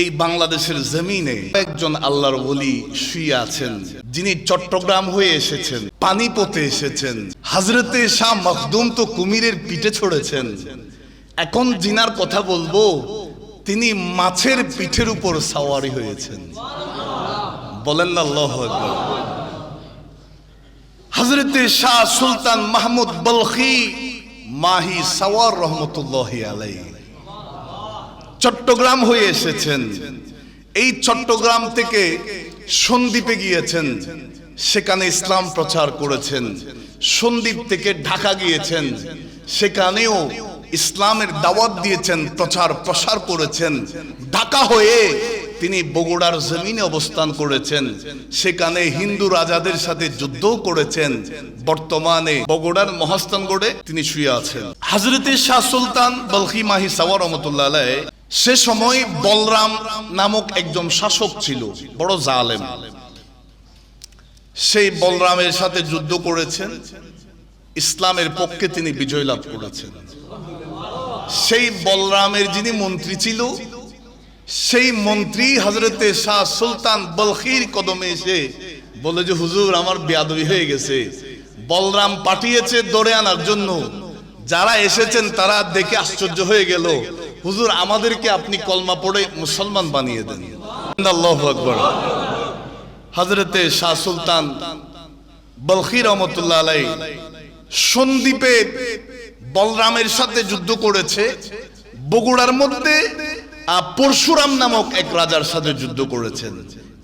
এই বাংলাদেশের জমিনে একজন আল্লাহর ওলি শুয়ে আছেন, যিনি চট্টগ্রাম হয়ে এসেছেন, পানিপথে এসেছেন, হাজরতে শাহ মখদুম তো কুমিরের পিঠে ছড়েছেন। এখন জিনার কথা বলব, তিনি মাছের পিঠের উপর সাওয়ারি হয়েছেন। বলেন না আল্লাহ হজরতে শাহ সুলতান মাহমুদ বলখি মাহি সাওয়ার রহমতুল্লাহ আলাই চট্টগ্রাম হয়ে এসেছেন। এই চট্টগ্রাম থেকে সন্দ্বীপে গিয়েছেন। সেখানে ইসলাম প্রচার করেছেন। সন্দ্বীপ থেকে ঢাকা গিয়েছেন। সেখানেও ইসলামের দাওয়াত দিয়েছেন, প্রচার প্রসার করেছেন। ঢাকা হয়ে তিনি বগুড়ার জমিনে অবস্থান করেছেন। সেখানে হিন্দু রাজাদের সাথে যুদ্ধও করেছেন। বর্তমানে বগুড়ার মহাস্থানগড়ে তিনি শুয়ে আছেন। হাজরতে শাহ সুলতান বলখি মাহি সাওয়ার রহমতুল্লাহ সে সময় বলরাম নামক একজন শাসক ছিল, বড় জালেম। সেই বলরামের সাথে যুদ্ধ করেছেন, ইসলামের পক্ষে তিনি বিজয় লাভ করেছেন। সেই বলরামের যিনি মন্ত্রী ছিল, সেই মন্ত্রী হজরতে শাহ সুলতান বলখির কদমে এসে বলে যে, হুজুর, আমার বেয়াদবি হয়ে গেছে। বলরাম পাঠিয়েছে দৌড়ে আনার জন্য। যারা এসেছেন তারা দেখে আশ্চর্য হয়ে গেল। হুজুর, আমাদেরকে আপনি কলমা পড়ে মুসলমান বানিয়ে দেন। আকবার। হজরতে শাহ সুলতান বলখি রহমতুল্লাহ আলাই সন্দীপে বলরামের সাথে যুদ্ধ করেছে, বগুড়ার মধ্যে পরশুরাম নামক এক রাজার সাথে যুদ্ধ করেছেন।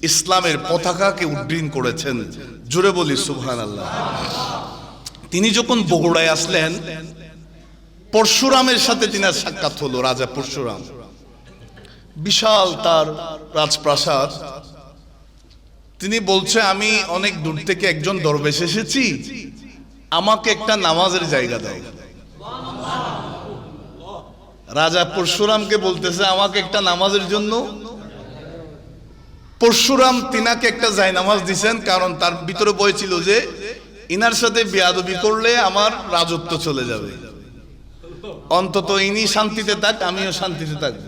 ইসলামের পতাকাকে উড্ডীন করেছেন। জুড়ে বলি সুহান আল্লাহ তিনি যখন বগুড়ায় আসলেন পরশুরামের সাথে তিনার সাক্ষাৎ হলো, রাজা পরশুরাম। বিশাল তার রাজপ্রাসাদ। তিনি বলছে, আমি অনেক দূর থেকে একজন দরবেশ এসেছি। আমাকে একটা নামাজের জায়গা দাও। রাজা পরশুরামকে বলতেছে, আমাকে একটা নামাজের জন্য? পরশুরাম তিনাকে একটা জায় নামাজ দিছেন, কারণ তার ভিতরে বই ছিল যে, ইনার সাথে বেয়াদবি করলে আমার রাজত্ব চলে যাবে। অন্তত ইনি শান্তিতে থাক, আমিও শান্তিতে থাকব।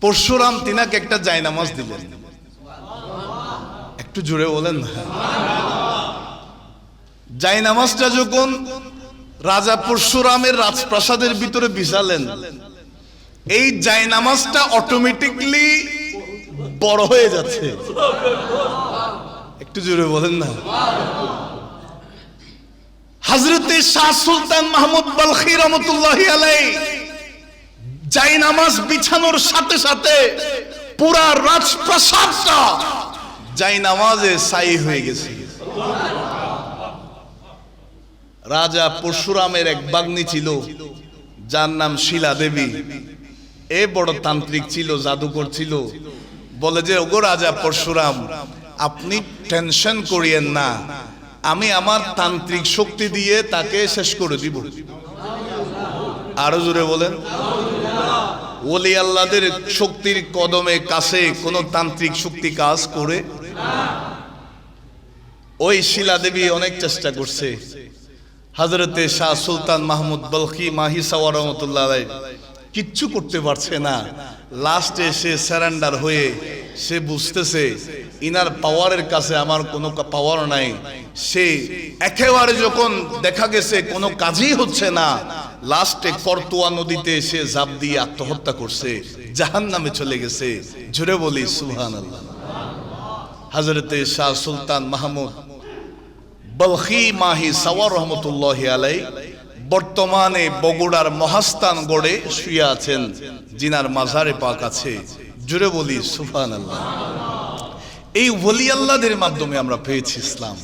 পরশুরাম তিনাকে একটা জায় নামাজ দিলেন। একটু জুড়ে বলেন জাই যখন রাজা পরশুরামের রাজপ্রাসাদের ভিতরে বিছালেন এই জাই নামাজটা অটোমেটিকলি বড় হয়ে যাচ্ছে। একটু জুড়ে বলেন না। হজরতে শাহ সুলতান মাহমুদ বলখি রহমতুল্লাহ আলাই জাই নামাজ বিছানোর সাথে সাথে পুরা রাজপ্রাসাদটা জাই নামাজে সাই হয়ে গেছে। রাজা পরশুরামের এক বাগ্নি ছিল, যার নাম শিলা দেবী। এ বড় তান্ত্রিক ছিল, জাদুকর ছিল। বলে যে, ওগো রাজা পরশুরাম, আপনি টেনশন করিয়েন না আমি আমার তান্ত্রিক শক্তি দিয়ে তাকে শেষ করে দিব। আরও জোরে বলেন। ওলি আল্লাদের শক্তির কদমে কাছে কোন তান্ত্রিক শক্তি কাজ করে? ওই শিলা দেবী অনেক চেষ্টা করছে। হজরতে শাহ সুলতান মাহমুদ বলকি মাহি সাওয়া রহমতুল্লাহ কিচ্ছু করতে পারছে না। লাস্টে সে স্যারেন্ডার হয়ে সে বুঝতেছে ইনার পাওয়ারের কাছে আমার কোনো পাওয়ার নাই। সে একেবারে যখন দেখা গেছে কোনো কাজই হচ্ছে না লাস্টে করতোয়া নদীতে সে জাপ দিয়ে আত্মহত্যা করছে জাহান নামে চলে গেছে। জুড়ে বলি সুহান হজরতে শাহ সুলতান মাহমুদ বলখি মাহি সাওয়ার রহমতুল্লাহ আলাই বর্তমানে বগুড়ার মহাস্থান গড়ে শুয়ে আছেন জিনার মাজারে পাক আছে। জুড়ে বলি সুফান আল্লাহ এই ওলি আল্লাহদের মাধ্যমে আমরা পেয়েছি ইসলাম।